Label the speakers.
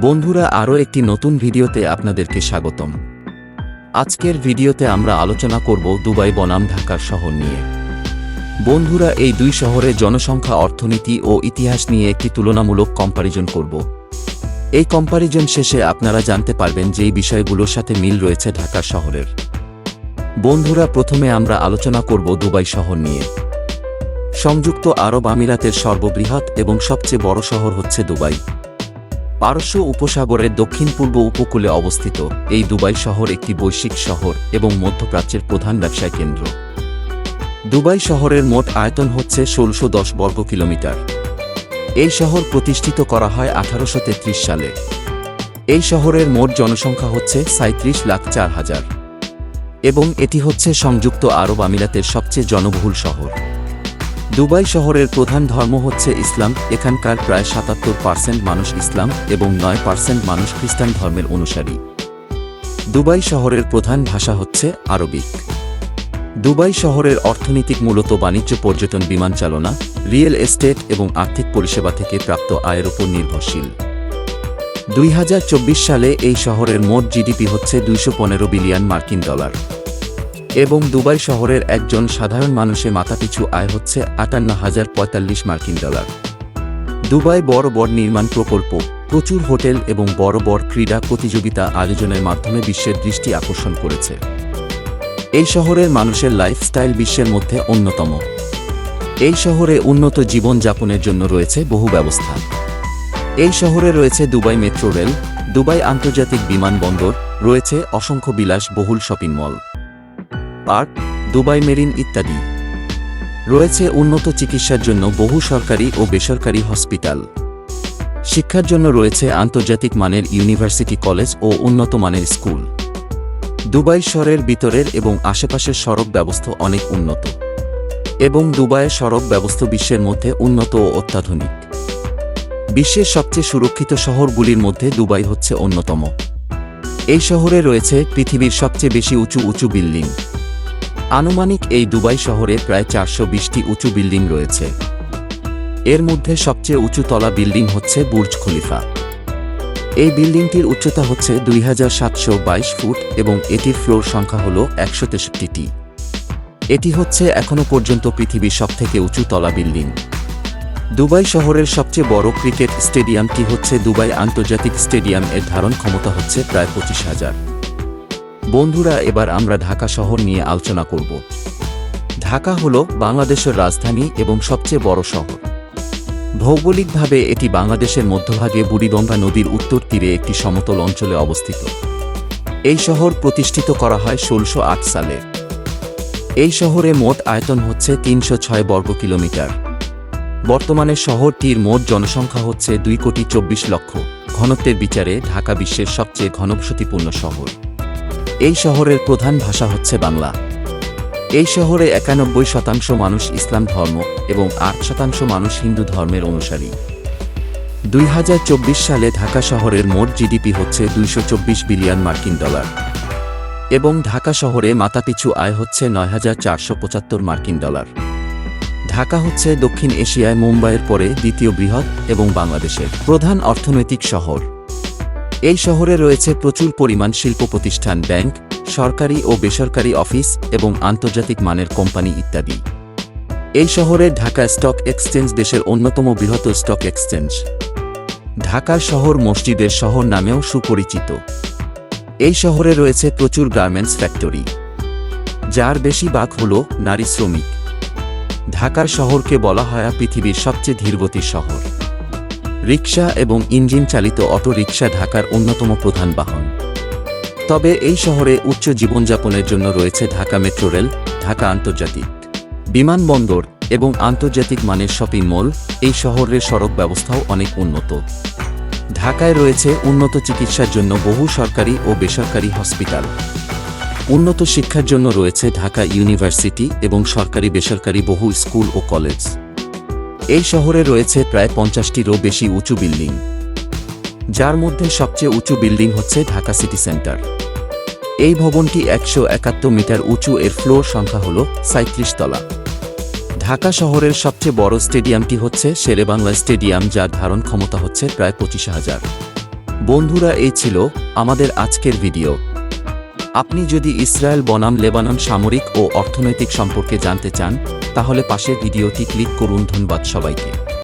Speaker 1: বন্ধুরা, আরও একটি নতুন ভিডিওতে আপনাদেরকে স্বাগতম। আজকের ভিডিওতে আমরা আলোচনা করব দুবাই, বনাম, ঢাকার শহর নিয়ে। বন্ধুরা, এই দুই শহরের জনসংখ্যা, অর্থনীতি ও ইতিহাস নিয়ে একটি তুলনামূলক কম্পারিজন করব। এই কম্পারিজন শেষে আপনারা জানতে পারবেন যে এই বিষয়গুলোর সাথে মিল রয়েছে ঢাকা শহরের। বন্ধুরা, প্রথমে আমরা আলোচনা করব দুবাই শহর নিয়ে। সংযুক্ত আরব আমিরাতের সর্ববৃহৎ এবং সবচেয়ে বড় শহর হচ্ছে দুবাই। পারস্য উপসাগরের দক্ষিণ পূর্ব উপকূলে অবস্থিত। এই দুবাই শহর একটি বৈশ্বিক শহর এবং মধ্যপ্রাচ্যের প্রধান ব্যবসায় কেন্দ্র। দুবাই শহরের মোট আয়তন হচ্ছে ষোলশো দশ বর্গ কিলোমিটার। এই শহর প্রতিষ্ঠিত করা হয় আঠারোশো তেত্রিশ সালে। এই শহরের মোট জনসংখ্যা হচ্ছে সাঁত্রিশ লাখ চার হাজার। এবং এটি হচ্ছে সংযুক্ত আরব আমিরাতের সবচেয়ে জনবহুল শহর। দুবাই শহরের প্রধান ধর্ম হচ্ছে ইসলাম। এখানকার প্রায় সাতাত্তর পার্সেন্ট মানুষ ইসলাম এবং নয় পার্সেন্ট মানুষ খ্রিস্টান ধর্মের অনুসারী। দুবাই শহরের প্রধান ভাষা হচ্ছে আরবিক। দুবাই শহরের অর্থনীতিক মূলত বাণিজ্য, পর্যটন, বিমান চালনা, রিয়েল এস্টেট এবং আর্থিক পরিষেবা থেকে প্রাপ্ত আয়ের উপর নির্ভরশীল। দুই হাজার চব্বিশ সালে এই শহরের মোট জিডিপি হচ্ছে দুইশো পনেরো বিলিয়ন মার্কিন ডলার। এবং দুবাই শহরের একজন সাধারণ মানুষের মাথাপিছু আয় হচ্ছে আটান্ন হাজার পঁয়তাল্লিশ মার্কিন ডলার। দুবাই বড় বড় নির্মাণ প্রকল্প, প্রচুর হোটেল এবং বড় বড় ক্রীড়া প্রতিযোগিতা আয়োজনের মাধ্যমে বিশ্বের দৃষ্টি আকর্ষণ করেছে। এই শহরের মানুষের লাইফস্টাইল বিশ্বের মধ্যে অন্যতম। এই শহরে উন্নত জীবনযাপনের জন্য রয়েছে বহু ব্যবস্থা। এই শহরে রয়েছে দুবাই মেট্রো রেল, দুবাই আন্তর্জাতিক বিমানবন্দর, রয়েছে অসংখ্য বিলাস বহুল shopping mall. Park, Dubai marine ইত্যাদি। রয়েছে উন্নত চিকিৎসার জন্য বহু সরকারি ও বেসরকারি হসপিটাল। শিক্ষার জন্য রয়েছে আন্তর্জাতিক মানের ইউনিভার্সিটি কলেজ ও উন্নত মানের স্কুল। দুবাই শহরের ভিতরের এবং আশেপাশের সড়ক ব্যবস্থা অনেক উন্নত। এবং দুবাইয়ের সড়ক ব্যবস্থা বিশ্বের মধ্যে উন্নত ও অত্যাধুনিক। বিশ্বের সবচেয়ে সুরক্ষিত শহরগুলির মধ্যে দুবাই হচ্ছে অন্যতম। এই শহরে রয়েছে পৃথিবীর সবচেয়ে বেশি উঁচু উঁচু বিল্ডিং। আনুমানিক এই দুবাই শহরে প্রায় চারশো বিশটি উঁচু বিল্ডিং রয়েছে। এর মধ্যে সবচেয়ে উঁচু তলা বিল্ডিং হচ্ছে বুর্জ খলিফা। এই বিল্ডিংটির উচ্চতা হচ্ছে দুই হাজার সাতশো বাইশ ফুট এবং এটির ফ্লোর সংখ্যা হল একশো তেষট্টিটি। এটি হচ্ছে এখনও পর্যন্ত পৃথিবীর সবথেকে উঁচু তলা বিল্ডিং। দুবাই শহরের সবচেয়ে বড় ক্রিকেট স্টেডিয়ামটি হচ্ছে দুবাই আন্তর্জাতিক স্টেডিয়াম, এর ধারণ ক্ষমতা হচ্ছে প্রায় পঁচিশ হাজার। বন্ধুরা, এবার আমরা ঢাকা শহর নিয়ে আলোচনা করব। ঢাকা হল বাংলাদেশের রাজধানী এবং সবচেয়ে বড় শহর। ভৌগোলিকভাবে এটি বাংলাদেশের মধ্যভাগে বুড়িগঙ্গা নদীর উত্তর তীরে একটি সমতল অঞ্চলে অবস্থিত। এই শহর প্রতিষ্ঠিত করা হয় ষোলশো সালে। এই শহরে মোট আয়তন হচ্ছে তিনশো ছয় বর্গ কিলোমিটার। বর্তমানে শহরটির মোট জনসংখ্যা হচ্ছে দুই কোটি চব্বিশ লক্ষ। ঘনত্বের বিচারে ঢাকা বিশ্বের সবচেয়ে ঘনবসতিপূর্ণ শহর। এই শহরের প্রধান ভাষা হচ্ছে বাংলা। এই শহরে একানব্বই শতাংশ মানুষ ইসলাম ধর্ম এবং আট শতাংশ মানুষ হিন্দু ধর্মের অনুসারী। দুই হাজার চব্বিশ সালে ঢাকা শহরের মোট জিডিপি হচ্ছে দুইশো চব্বিশ বিলিয়ন মার্কিন ডলার। এবং ঢাকা শহরে মাথাপিছু আয় হচ্ছে নয় হাজার চারশো পঁচাত্তর মার্কিন ডলার। ঢাকা হচ্ছে দক্ষিণ এশিয়ায় মুম্বাইয়ের পরে দ্বিতীয় বৃহৎ এবং বাংলাদেশের প্রধান অর্থনৈতিক শহর। এই শহরে রয়েছে প্রচুর পরিমাণ শিল্প প্রতিষ্ঠান, ব্যাংক, সরকারি ও বেসরকারি অফিস এবং আন্তর্জাতিক মানের কোম্পানি ইত্যাদি। এই শহরে ঢাকা স্টক এক্সচেঞ্জ দেশের অন্যতম বৃহৎ স্টক এক্সচেঞ্জ। ঢাকার শহর মসজিদের শহর নামেও সুপরিচিত। এই শহরে রয়েছে প্রচুর গার্মেন্টস ফ্যাক্টরি। যার বেশি বেশিরভাগ হল নারী শ্রমিক। ঢাকার শহরকে বলা হয় পৃথিবীর সবচেয়ে ধীরগতির শহর। রিক্সা এবং ইঞ্জিন চালিত অটো রিক্সা ঢাকার অন্যতম প্রধান বাহন। তবে এই শহরে উচ্চ জীবনযাপনের জন্য রয়েছে ঢাকা মেট্রো রেল, ঢাকা আন্তর্জাতিক। বিমানবন্দর এবং আন্তর্জাতিক মানের শপিং মল এই শহরের সড়ক ব্যবস্থাও অনেক উন্নত। ঢাকায় রয়েছে উন্নত চিকিৎসার জন্য বহু সরকারি ও বেসরকারি হসপিটাল। উন্নত শিক্ষার জন্য রয়েছে ঢাকা ইউনিভার্সিটি এবং সরকারি বেসরকারি বহু স্কুল ও কলেজ। এই শহরে রয়েছে প্রায় পঞ্চাশটিরও বেশি উঁচু বিল্ডিং। যার মধ্যে সবচেয়ে উঁচু বিল্ডিং হচ্ছে ঢাকা সিটি সেন্টার। এই ভবনটি একশো একাত্তর মিটার উঁচু, এর ফ্লোর সংখ্যা হল সাঁত্রিশ তলা। ঢাকা শহরের সবচেয়ে বড় স্টেডিয়ামটি হচ্ছে শেরেবাংলা স্টেডিয়াম, যার ধারণ ক্ষমতা হচ্ছে প্রায় পঁচিশ হাজার। বন্ধুরা, এই ছিল আমাদের আজকের ভিডিও। আপনি যদি ইসরায়েল, বনাম, লেবানন সামরিক ও অর্থনৈতিক সম্পর্কে জানতে চান তাহলে পাশের ভিডিওটি ক্লিক করুন ধন্যবাদ সবাইকে।